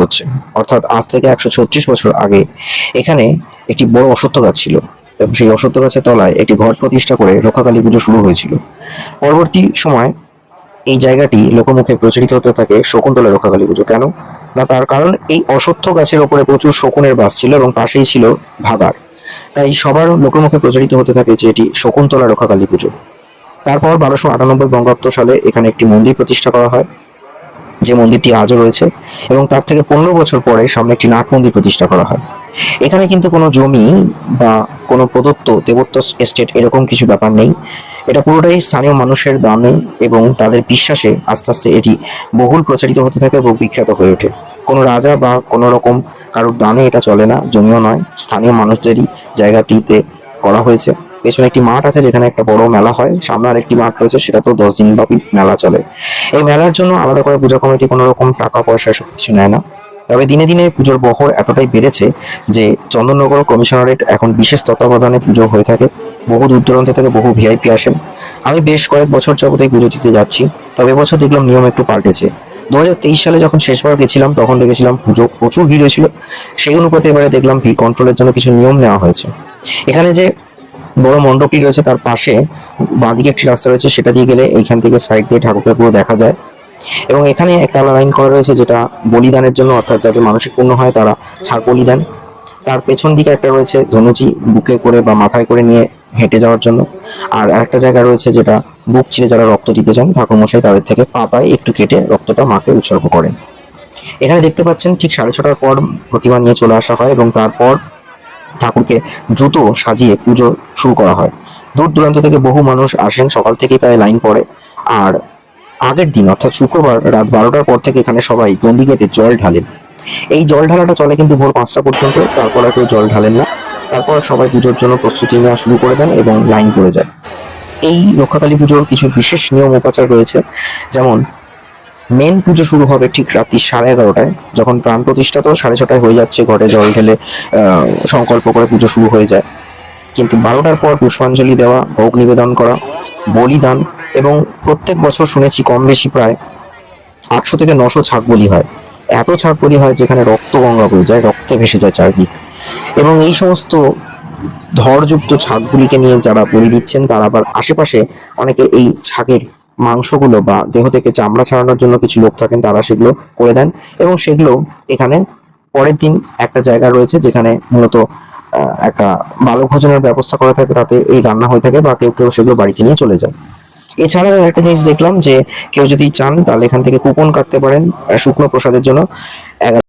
হচ্ছে। অর্থাৎ আজ থেকে একশো ছত্রিশ বছর আগে এখানে একটি বড় অশ্বত্থ গাছ ছিল এবং সেই অশ্বত্থ গাছের তলায় একটি ঘট প্রতিষ্ঠা করে রক্ষাকালী পুজো শুরু হয়েছিল। পরবর্তী সময় এই জায়গাটি লোকমুখে প্রচলিত হতে থাকে শকুন্তলা রক্ষাকালী পুজো। কেন? না, তার কারণ এই অশ্বত্থ গাছের ওপরে প্রচুর শকুনের বাস ছিল এবং পাশেই ছিল ভাগার তাই সবার লোকমুখে প্রচলিত হতে থাকে যে এটি শকুন্তলা রক্ষাকালী পুজো। তারপর বারোশো আটানব্বই বঙ্গাব্দ সালে এখানে একটি মন্দির প্রতিষ্ঠা করা হয়। যে মন্দিরটি আজও রয়েছে এবং তার থেকে পনেরো বছর পরে সামনে একটি নাট মন্দির প্রতিষ্ঠা করা হয়। এখানে কিন্তু কোনো জমি বা কোনো প্রদত্ত দেবত্ব এস্টেট এরকম কিছু ব্যাপার নেই। এটা পুরোটাই স্থানীয় মানুষের দামে এবং তাদের বিশ্বাসে আস্তে আস্তে এটি বহুল প্রচারিত হতে থাকে এবং বিখ্যাত হয়ে ওঠে। কোনো রাজা বা কোনো রকম কারোর দামে এটা চলে না, জমিও নয়। স্থানীয় মানুষদেরই জায়গাটিতে করা হয়েছে। পেছনে একটি মাঠ আছে যেখানে একটা বড় মেলা হয়। সামনে আরেকটি মাঠ রয়েছে, সেটা তো দশ দিন ব্যাপী মেলা চলে। এই মেলার জন্য আলাদা করে পূজা কমিটি কোনো রকম টাকা পয়সা সব কিছু নেয় না। তবে দিনে দিনে পুজোর বহর এতটাই বেড়েছে যে চন্দননগর কমিশনারেট এখন বিশেষ তত্ত্বাবধানে পুজো হয়ে থাকে। বহু দূর দূরান্ত থেকে বহু ভিআইপি আসেন। আমি বেশ কয়েক বছর যাবত এই পুজো দিতে যাচ্ছি, তবে এবছর দেখলাম নিয়ম একটু পাল্টেছে। দু হাজার তেইশ সালে যখন শেষবার গেছিলাম, তখন দেখেছিলাম পুজো প্রচুর ভিড় হয়েছিল। সেই অনুপাতে এবারে দেখলাম ভিড় কন্ট্রোলের জন্য কিছু নিয়ম নেওয়া হয়েছে। এখানে যে বড় মণ্ডপটি রয়েছে তার পাশে। বাঁদিকে একটি রাস্তা রয়েছে, সেটা দিয়ে গেলে এইখান থেকে সাইড দিয়ে ঠাকুরকে পুরো দেখা যায়। এবং এখানে একটা লাইন করা রয়েছে, যেটা বলিদানের জন্য, অর্থাৎ যাদের মানসিক পূর্ণ হয়, তারা ছাড় বলিদান। তার পেছন দিকে একটা রয়েছে ধনুচি, বুকে করে বা মাথায় করে নিয়ে হেঁটে যাওয়ার জন্য। আর আরেকটা জায়গা রয়েছে, যেটা বুক চিরে যারা রক্ত দিতে চান, ঠাকুরমশাই তাদের থেকে পাতায় একটু কেটে রক্তটা মাকে উৎসর্গ করেন। এখানে দেখতে পাচ্ছেন, ঠিক সাড়ে ছটার পর প্রতিমা নিয়ে চলে আসা হয় এবং তারপর ঠাকুরকে দ্রুত সাজিয়ে পুজো শুরু করা হয়। দূর দূরান্ত থেকে বহু মানুষ আসেন, সকাল থেকেই প্রায় লাইন পড়ে। আর আগের দিন, অর্থাৎ শুক্রবার রাত বারোটার পর থেকে এখানে সবাই গন্ডি গেটে জল ঢালেন। এই জল ঢালাটা চলে কিন্তু ভোর পাঁচটা পর্যন্ত, তারপর আর কেউ জল ঢালেন না। তারপর সবাই পুজোর জন্য প্রস্তুতি নেওয়া শুরু করে দেন এবং লাইন পড়ে যায়। এই রক্ষাকালী পুজোর কিছু বিশেষ নিয়ম উপাচার রয়েছে। যেমন মেন পুজো শুরু হবে ঠিক রাত্রি সাড়ে এগারোটায়, যখন প্রাণ প্রতিষ্ঠা তো সাড়ে ছটায় হয়ে যাচ্ছে, ঘরে জল ঢেলে সংকল্প করে পুজো শুরু হয়ে যায়। কিন্তু বারোটার পর পুষ্পাঞ্জলি দেওয়া, ভোগ নিবেদন করা বলিদান এবং প্রত্যেক বছর শুনেছি কম বেশি প্রায় আটশো থেকে নশো ছাগ বলি হয়। এত ছাগ বলি হয় যেখানে রক্ত গঙ্গা বয়ে যায়, রক্তে ভেসে যায় চারদিক। এবং এই সমস্ত ধরযুক্ত ছাগগুলিকে নিয়ে যারা বলি দিচ্ছেন, তারা আবার আশেপাশে অনেকে এই ছাগের মাংসগুলো বা দেহ থেকে চামড়া ছাড়ানোর জন্য কিছু লোক থাকেন, তারা সেগুলো করে দেন। এবং সেগুলো এখানে পরের দিন একটা জায়গা রয়েছে যেখানে মূলত একটা বালক ভোজনের ব্যবস্থা করা থাকে, তাতে এই রান্না হয়ে থাকে বা কেউ কেউ সেগুলো বাড়িতে নিয়ে চলে যায় এছাড়াও একটা জিনিস দেখলাম যে, কেউ যদি চান তাহলে এখান থেকে কুপন কাটতে পারেন শুকনো প্রসাদের জন্য।